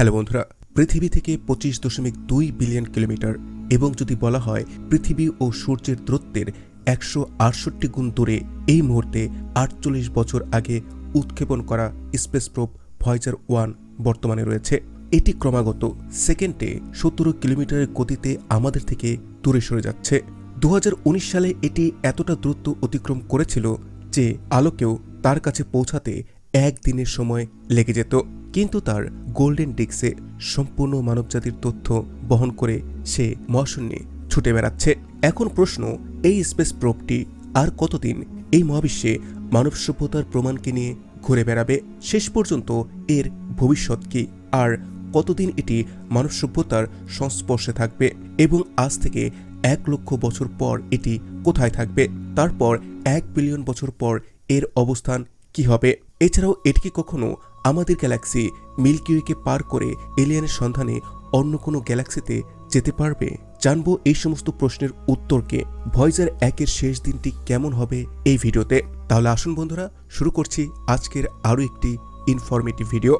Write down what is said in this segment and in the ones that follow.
Hello বন্ধুরা, পৃথিবী থেকে পঁচিশ দশমিক দুই বিলিয়ন কিলোমিটার এবং যদি বলা হয় পৃথিবী ও সূর্যের দূরত্বের একশো আটষট্টি গুণ দূরে, এই মুহূর্তে আটচল্লিশ বছর আগে উৎক্ষেপণ করা স্পেস প্রোপ ভয়েজার ওয়ান বর্তমানে রয়েছে। এটি ক্রমাগত সেকেন্ডে সতেরো কিলোমিটারের গতিতে আমাদের থেকে দূরে সরে যাচ্ছে। দু হাজার উনিশ সালে এটি এতটা দ্রুত অতিক্রম করেছিল যে আলোকেও তার কাছে পৌঁছাতে একদিনের সময় লেগে যেত। কিন্তু তার গোল্ডেন ডিক্সে সম্পূর্ণ মানবজাতির তথ্য বহন করে সে মহাশূন্যে ছুটে বেড়াচ্ছে। এখন প্রশ্ন, এই স্পেস প্রোপটি আর কতদিন এই মহাবিশ্বে মানব সভ্যতার প্রমাণকে নিয়ে ঘুরে বেড়াবে? শেষ পর্যন্ত এর ভবিষ্যৎ কি? আর কতদিন এটি মানব সভ্যতার সংস্পর্শে থাকবে? এবং আজ থেকে এক লক্ষ বছর পর এটি কোথায় থাকবে? তারপর এক বিলিয়ন বছর পর এর অবস্থান কি হবে? এছাড়াও এটিকে কখনো আমাদের গ্যালাক্সি মিল্কিওয়েকে পার করে এলিয়ানের সন্ধানে অন্য কোনো গ্যালাক্সিতে যেতে পারবে? জানব এই সমস্ত প্রশ্নের উত্তরকে ভয়েজার একের শেষ দিনটি কেমন হবে এই ভিডিওতে? তাহলে আসুন বন্ধুরা, শুরু করছি আজকের আরও একটি ইনফরমেটিভ ভিডিও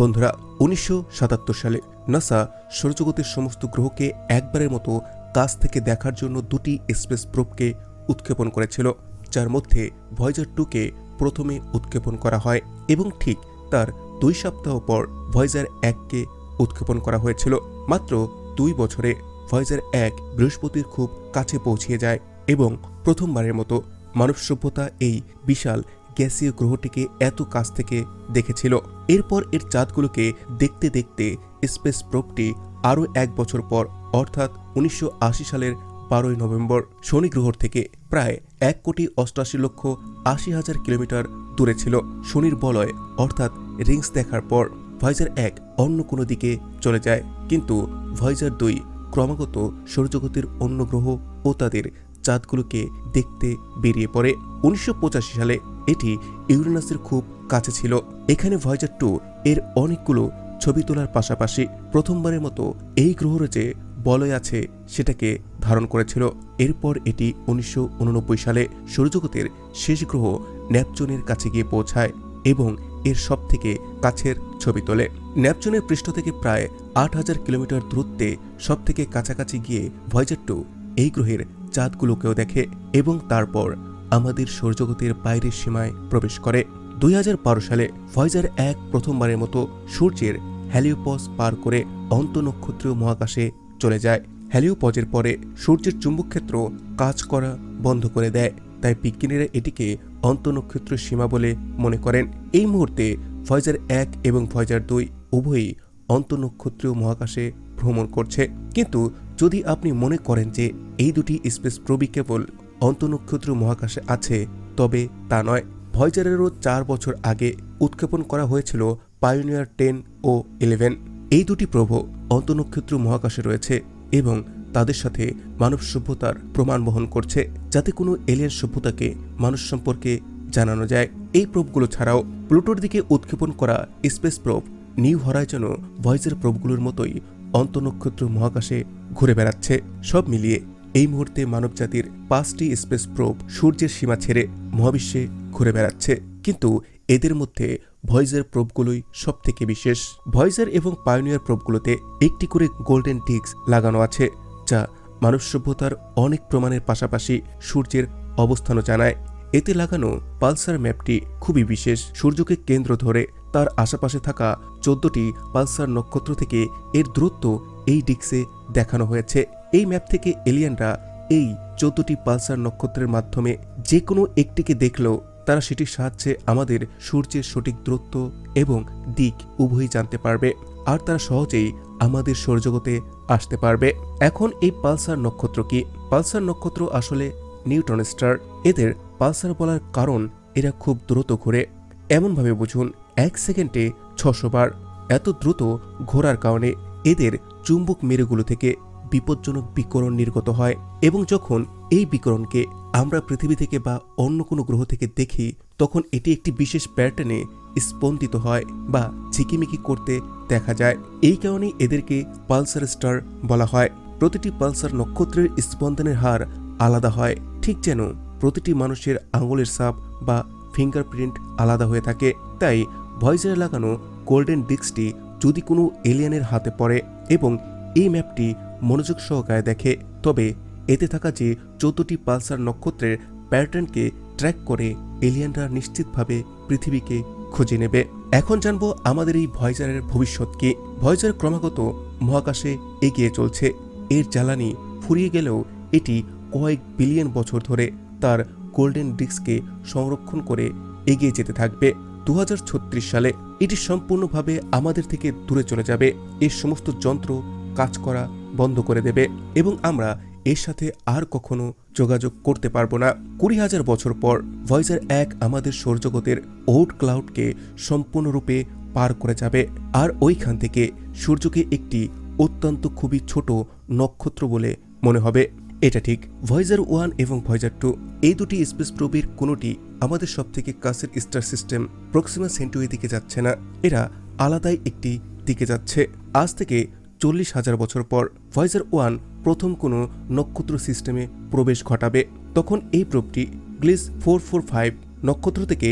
বন্ধুরা, উনিশশো সাতাত্তর সালে নাসা সৌরজগতের সমস্ত গ্রহকে একবারের মতো কাছ থেকে দেখার জন্য দুটি স্পেস প্রোপকে উৎক্ষেপণ করেছিল, যার মধ্যে ভয়েজার টুকে প্রথমে উৎক্ষেপণ করা হয় এবং ঠিক তার দুই সপ্তাহ পর ভয়েজার এককে উৎক্ষেপণ করা হয়েছিল। মাত্র দুই বছরে ভয়েজার এক বৃহস্পতির খুব কাছে পৌঁছিয়ে যায় এবং প্রথমবারের মতো মানব সভ্যতা এই বিশাল গ্যাসীয় গ্রহটিকে এত কাছ থেকে দেখেছিল। এরপর এর চাঁদগুলোকে দেখতে দেখতে স্পেস প্রোপটি আরও এক বছর পর, অর্থাৎ উনিশশো আশি সালের বারোই নভেম্বর শনি গ্রহর থেকে প্রায় এক কোটি অষ্টাশি লক্ষ আশি হাজার কিলোমিটার দূরে ছিল শনির বলয়, অর্থাৎ রিংস দেখার পর ভয়েজার এক অন্য কোনো দিকে চলে যায়। কিন্তু ভয়েজার দুই ক্রমাগত সৌরজগতের অন্য গ্রহ ও তাদের চাঁদগুলোকে দেখতে বেরিয়ে পড়ে। উনিশশো পঁচাশি সালে এটি ইউরেনাসের খুব কাছে ছিল। এখানে ভয়েজার টু এর অনেকগুলো ছবি তোলার পাশাপাশি প্রথমবারের মতো এই গ্রহর যে বলয় আছে সেটাকে ধারণ করেছিল। এরপর এটি উনিশশো উননব্বই সালে সৌরজগতের শেষ গ্রহ ন্যাপচনের কাছে গিয়ে পৌঁছায় এবং এর সব থেকে কাছের ছবি তোলে। ন্যাপচনের পৃষ্ঠ থেকে প্রায় আট হাজার কিলোমিটার দূরত্বে সব থেকে কাছাকাছি গিয়ে ভয়েজার টু এই গ্রহের চাঁদগুলোকেও দেখে এবং তারপর আমাদের সৌরজগতের বাইরের সীমায় প্রবেশ করে। দুই হাজার বারো সালে ভয়েজার এক প্রথমবারের মতো সূর্যের হ্যালিওপস পার করে অন্তনক্ষত্রীয় মহাকাশে চলে যায়। হ্যালিওপজের পরে সূর্যের চুম্বকক্ষেত্র কাজ করা বন্ধ করে দেয়। তাই বিজ্ঞানীরা এটিকে অন্তনক্ষত্র সীমা বলে মনে করেন। এই মুহূর্তে ফয়জার এক এবং ফয়জার দুই উভয়ই অন্তনক্ষত্রীয় মহাকাশে ভ্রমণ করছে। কিন্তু যদি আপনি মনে করেন যে এই দুটি স্পেস প্রবি কেবল অন্তনক্ষত্র মহাকাশে আছে, তবে তা নয়। ভয়েজারেরও চার বছর আগে উৎক্ষেপণ করা হয়েছিল পায়োনিয়ার টেন ও ইলেভেন এই দুটি প্রভ অন্তনক্ষত্র মহাকাশে রয়েছে। এবং তাদের সাথে মানব সভ্যতার প্রমাণ বহন করছে যাতে কোনো এলিয়ান সভ্যতাকে মানুষ সম্পর্কে জানানো যায়। এই প্রোপগুলো ছাড়াও প্লুটোর দিকে উৎক্ষেপণ করা স্পেস প্রোপ নিউ হরাইজনও ভয়েজের প্রোপগুলোর মতোই অন্তনক্ষত্র মহাকাশে ঘুরে বেড়াচ্ছে। সব মিলিয়ে এই মুহূর্তে মানবজাতির পাঁচটি স্পেস প্রোপ সূর্যের সীমা ছেড়ে মহাবিশ্বে ঘুরে বেড়াচ্ছে। কিন্তু এদের মধ্যে ভয়েজার প্রোপগুলোই সব থেকে বিশেষ। ভয়েজার এবং পায়োনিয়ার প্রোপগুলোতে একটি করে গোল্ডেন ডিস্ক লাগানো আছে, যা মানব সভ্যতার অনেক প্রমাণের পাশাপাশি সূর্যের অবস্থানও জানায়। এতে লাগানো পালসার ম্যাপটি খুবই বিশেষ। সূর্যকে কেন্দ্র ধরে তার আশেপাশে থাকা চোদ্দটি পালসার নক্ষত্র থেকে এর দূরত্ব এই ডিক্সে দেখানো হয়েছে। এই ম্যাপ থেকে এলিয়ানরা এই চোদ্দটি পালসার নক্ষত্রের মাধ্যমে যে কোনো একটিকে দেখলেও তারা সেটির সাহায্যে আমাদের সূর্যের সঠিক দূরত্ব এবং দিক উভয়ই জানতে পারবে, আর তারা সহজেই আমাদের সৌরজগতে আসতে পারবে। এখন এই পালসার নক্ষত্র কি? পালসার নক্ষত্র আসলে নিউটন স্টার। এদের পালসার বলার কারণ, এরা খুব দ্রুত ঘোরে। এমনভাবে বুঝুন, এক সেকেন্ডে ছশো বার। এত দ্রুত ঘোরার কারণে এদের চুম্বক মেরুগুলো থেকে বিপজ্জনক বিকরণ নির্গত হয় এবং যখন এই বিকরণকে আমরা পৃথিবী থেকে বা অন্য কোনো গ্রহ থেকে দেখি, তখন এটি একটি বিশেষ প্যাটার্নে স্পন্দিত হয় বা ঝিকিমিকি করতে দেখা যায়। এই কারণেই এদেরকে পালসার স্টার বলা হয়। প্রতিটি পালসার নক্ষত্রের স্পন্দনের হার আলাদা হয়। ঠিক যেন প্রতিটি মানুষের আঙুলের সাপ বা ফিঙ্গারপ্রিন্ট আলাদা হয়ে থাকে। তাই ভয়েজারে লাগানো গোল্ডেন ডিস্কটি যদি কোনো এলিয়ানের হাতে পড়ে এবং এই ম্যাপটি মনোযোগ সহকারে দেখে, তবে এতে থাকা যে চোদ্দটি পালসার নক্ষত্রের প্যাটার্নকে ট্র্যাক করে এলিয়ানরা নিশ্চিতভাবে পৃথিবীকে খুঁজে নেবে। এখন জানব আমাদের এই ভয়েজারের ভবিষ্যৎ কি। ভয়েজার ক্রমাগত মহাকাশে এগিয়ে চলছে। এর জ্বালানি ফুরিয়ে গেলেও এটি কয়েক বিলিয়ন বছর ধরে তার গোল্ডেন ডিস্ককে সংরক্ষণ করে এগিয়ে যেতে থাকবে। দু হাজার ছত্রিশ সালে এটি সম্পূর্ণভাবে আমাদের থেকে দূরে চলে যাবে। এর সমস্ত যন্ত্র কাজ করা বন্ধ করে দেবে এবং আমরা এর সাথে আর কখনো যোগাযোগ করতে পারব না। কুড়ি হাজার বছর পর ভয়েজার এক আমাদের সৌরজগতের ওট ক্লাউডকে সম্পূর্ণরূপে পার করে যাবে। আর ওইখান থেকে সূর্যকে একটি অত্যন্ত খুবই ছোট নক্ষত্র বলে মনে হবে। এটা ঠিক। ভয়েজার ওয়ান এবং ভয়েজার টু এই দুটি স্পেস প্রোবের কোনোটি আমাদের সবথেকে কাছের স্টার সিস্টেম প্রক্সিমা সেন্টুরি দিকে যাচ্ছে না। এরা আলাদাই একটি দিকে যাচ্ছে। আজ থেকে চল্লিশ হাজার বছর পর ভয়েজার ওয়ান প্রথম কোনো নক্ষত্র সিস্টেমে প্রবেশ ঘটাবে। তখন এই প্রোবটি গ্লিস ফোর ফোর ফাইভ নক্ষত্র থেকে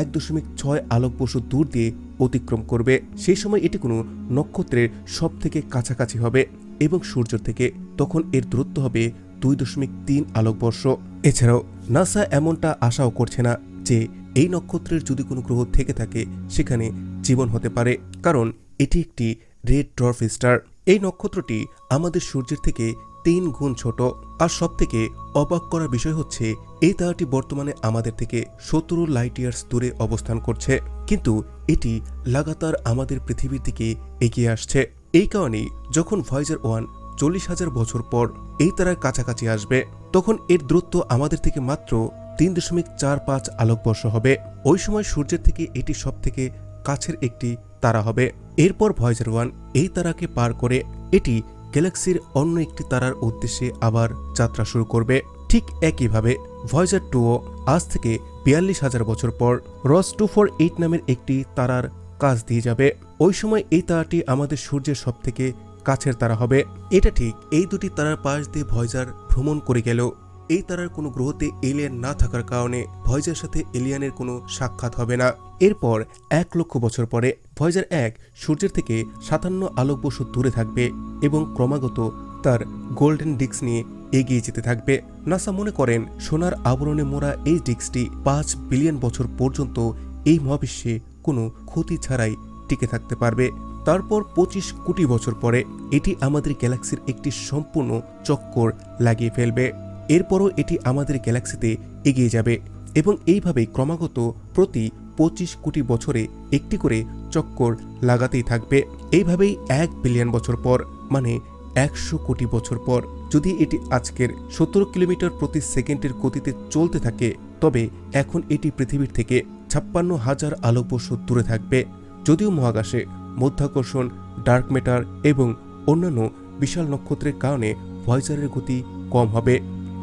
এক দশমিক ছয় আলোক বর্ষ দূর দিয়ে অতিক্রম করবে। সেই সময় এটি কোনো নক্ষত্রের সব থেকে কাছাকাছি হবে এবং সূর্য থেকে তখন এর দূরত্ব হবে দুই দশমিক তিন আলোকবর্ষ এছাড়াও নাসা এমনটা আশাও করছে না যে এই নক্ষত্রের যদি কোনো গ্রহ থেকে থাকে, সেখানে জীবন হতে পারে। কারণ এটি একটি রেড ড্রফ স্টার। এই নক্ষত্রটি আমাদের সূর্যের থেকে তিন গুণ ছোট। আর সব থেকে অবাক করার বিষয় হচ্ছে, এই তারাটি বর্তমানে আমাদের থেকে সতেরো লাইট ইয়ার্স দূরে অবস্থান করছে। কিন্তু এটি লাগাতার আমাদের পৃথিবীর দিকে এগিয়ে আসছে। এই কারণেই যখন ভয়েজার ওয়ান চল্লিশ হাজার বছর পর এই তারার কাছাকাছি আসবে, তখন এর দূরত্ব আমাদের থেকে মাত্র তিন দশমিক চার পাঁচ আলোকবর্ষ হবে। ওই সময় সূর্যের থেকে এটি সব থেকে কাছের একটি তারা হবে। এরপর ভয়েজার ওয়ান এই তারাকে পার করে এটি গ্যালাক্সির অন্য একটি তারার উদ্দেশ্যে আবার যাত্রা শুরু করবে। ঠিক একইভাবে ভয়েজার টুও আজ থেকে বিয়াল্লিশ হাজার বছর পর রস টু ফোর এইট নামের একটি তারার কাজ দিয়ে যাবে। ওই সময় এই তারাটি আমাদের সূর্যের সব থেকে কাছের তারা হবে। এটা ঠিক এই দুটি তারার পাশ দিয়ে ভয়েজার ভ্রমণ করে গেলেও এই তারার কোনো গ্রহতে এলিয়ান না থাকার কারণে ভয়েজার সাথে এলিয়ানের কোনো সাক্ষাৎ হবে না। এরপর এক লক্ষ বছর পরে ভয়েজার এক সূর্যের থেকে সাতান্ন আলোক আলোকবর্ষ দূরে থাকবে এবং ক্রমাগত তার গোল্ডেন ডিস্ক নিয়ে এগিয়ে যেতে থাকবে। নাসা মনে করেন সোনার আবরণে মোড়া এই ডিস্কটি পাঁচ বিলিয়ন বছর পর্যন্ত এই মহাবিশ্বে কোনো ক্ষতি ছাড়াই টিকে থাকতে পারবে। তারপর পঁচিশ কোটি বছর পরে এটি আমাদের গ্যালাক্সির একটি সম্পূর্ণ চক্কর লাগিয়ে ফেলবে। এরপরও এটি আমাদের গ্যালাক্সিতে এগিয়ে যাবে এবং এইভাবেই ক্রমাগত প্রতি পঁচিশ কোটি বছরে একটি করে চক্কর লাগাতেই থাকবে। এইভাবেই এক বিলিয়ন বছর পর মানে একশো কোটি বছর পর, যদি এটি আজকের সতেরো কিলোমিটার প্রতি সেকেন্ডের গতিতে চলতে থাকে, তবে এখন এটি পৃথিবীর থেকে ছাপ্পান্ন হাজার আলোকবর্ষ দূরে থাকবে। যদিও মহাকাশে মধ্যাকর্ষণ, ডার্ক ম্যাটার এবং অন্যান্য বিশাল নক্ষত্রের কারণে ভয়েজারের গতি কম হবে।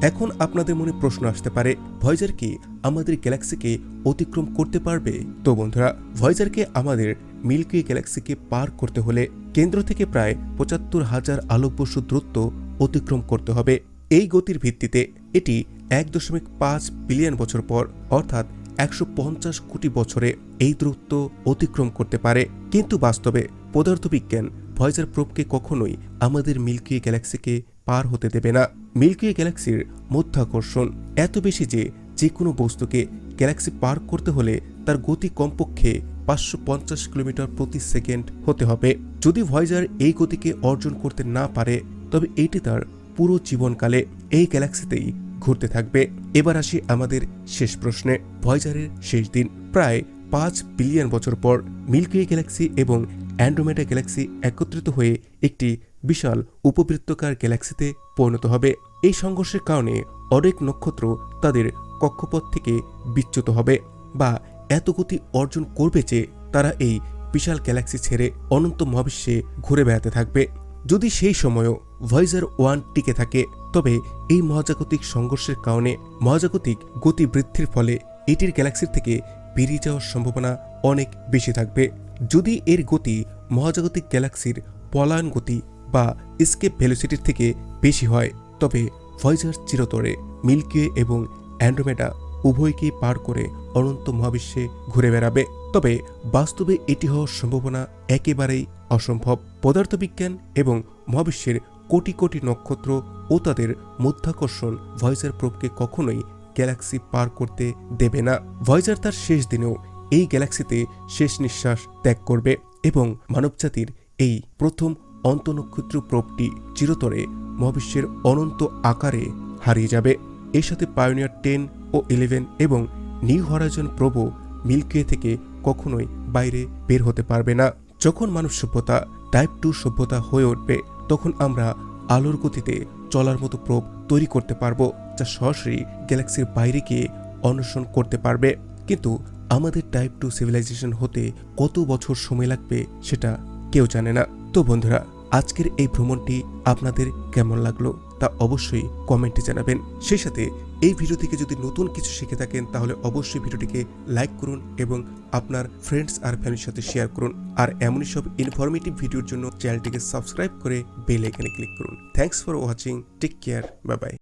এখন আপনাদের মনে প্রশ্ন আসতে পারে ভয়েজার কি আমাদের গ্যালাক্সিকে অতিক্রম করতে পারবে? তো বন্ধুরা ভয়েজারকে আমাদের মিল্কি গ্যালাক্সিকে পার করতে হলে কেন্দ্র থেকে প্রায় পঁচাত্তর হাজার আলোকবর্ষ দূরত্ব অতিক্রম করতে হবে। এই গতির ভিত্তিতে এটি এক দশমিক পাঁচ বিলিয়ন বছর পর, অর্থাৎ একশো পঞ্চাশ কোটি বছরে এই দূরত্ব অতিক্রম করতে পারে। কিন্তু বাস্তবে পদার্থবিজ্ঞান ভয়েজার প্রোপকে কখনোই আমাদের মিল্কি গ্যালাক্সিকে পার হতে দেবে না। মিল্কি গ্যালাক্সির মধ্যাকর্ষণ এত বেশি যে যে কোনো বস্তুকে গ্যালাক্সি পার করতে হলে তার গতি কমপক্ষে পাঁচশো পঞ্চাশ কিলোমিটার প্রতি সেকেন্ড হতে হবে। যদি ভয়েজার এই গতিকে অর্জন করতে না পারে, তবে এটি তার পুরো জীবনকালে এই গ্যালাক্সিতেই ঘুরতে থাকবে। এবার আসি আমাদের শেষ প্রশ্নে। ভয়েজারের শেষ দিন প্রায় পাঁচ বিলিয়ন বছর পর মিল্কি গ্যালাক্সি এবং অ্যান্ড্রোমেডা গ্যালাক্সি একত্রিত হয়ে একটি বিশাল উপবৃত্তকার গ্যালাক্সিতে পরিণত হবে। এই সংঘর্ষের কারণে অনেক নক্ষত্র তাদের কক্ষপথ থেকে বিচ্যুত হবে বা এত গতি অর্জন করবে যে তারা এই বিশাল গ্যালাক্সি ছেড়ে অনন্ত মহাবিশ্বে ঘুরে বেড়াতে থাকবে। যদি সেই সময়ও ভয়েজার ওয়ান টিকে থাকে, তবে এই মহাজাগতিক সংঘর্ষের কারণে মহাজাগতিক গতি বৃদ্ধির ফলে এটির গ্যালাক্সির থেকে বেরিয়ে যাওয়ার সম্ভাবনা অনেক বেশি থাকবে। যদি এর গতি মহাজাগতিক গ্যালাক্সির পলায়ন গতি বা স্কেপ ভেলোসিটির থেকে বেশি হয়। তবে ভয়েজার চিরতরে মিল্কিওয়ে এবং অ্যান্ড্রোমেডা উভয়কেই পার করে অনন্ত মহাবিশ্বে ঘুরে বেড়াবে। তবে বাস্তবে এটি হওয়ার সম্ভাবনা একেবারেই অসম্ভব। পদার্থবিজ্ঞান এবং মহাবিশ্বের কোটি কোটি নক্ষত্র ও তাদের মধ্যাকর্ষণ ভয়েজার প্রোবকে কখনোই গ্যালাক্সি পার করতে দেবে না। ভয়েজার তার শেষ দিনেও এই গ্যালাক্সিতে শেষ নিঃশ্বাস ত্যাগ করবে এবং মানবজাতির এই প্রথম অন্তনক্ষত্র প্রোবটি চিরতরে মহাবিশ্বের অনন্ত আকারে হারিয়ে যাবে। এর সাথে পায়োনিয়ার টেন ও ইলেভেন এবং নিউ হরাইজন প্রভু মিল্কিওয়ে থেকে কখনোই বাইরে বের হতে পারবে না। যখন মানব সভ্যতা টাইপ টু সভ্যতা হয়ে উঠবে, তখন আমরা আলোর গতিতে চলার মতো প্রোব তৈরি করতে পারব, যা সরাসরি গ্যালাক্সির বাইরে গিয়ে অন্বেষণ করতে পারবে। কিন্তু আমাদের টাইপ টু সিভিলাইজেশন হতে কত বছর সময় লাগবে, সেটা কেউ জানে না। তো বন্ধুরা, আজকের এই ভ্রমণটি আপনাদের কেমন লাগল তা অবশ্যই কমেন্টে জানাবেন। সেই সাথে এই ভিডিও থেকে যদি নতুন কিছু শিখে থাকেন, তাহলে অবশ্যই ভিডিওটিকে লাইক করুন এবং আপনার ফ্রেন্ডস আর ফ্যামিলির সাথে শেয়ার করুন। আর এমনই সব ইনফরমেটিভ ভিডিওর জন্য চ্যানেলটিকে সাবস্ক্রাইব করে বেল আইকনে ক্লিক করুন। Thanks for watching take care bye bye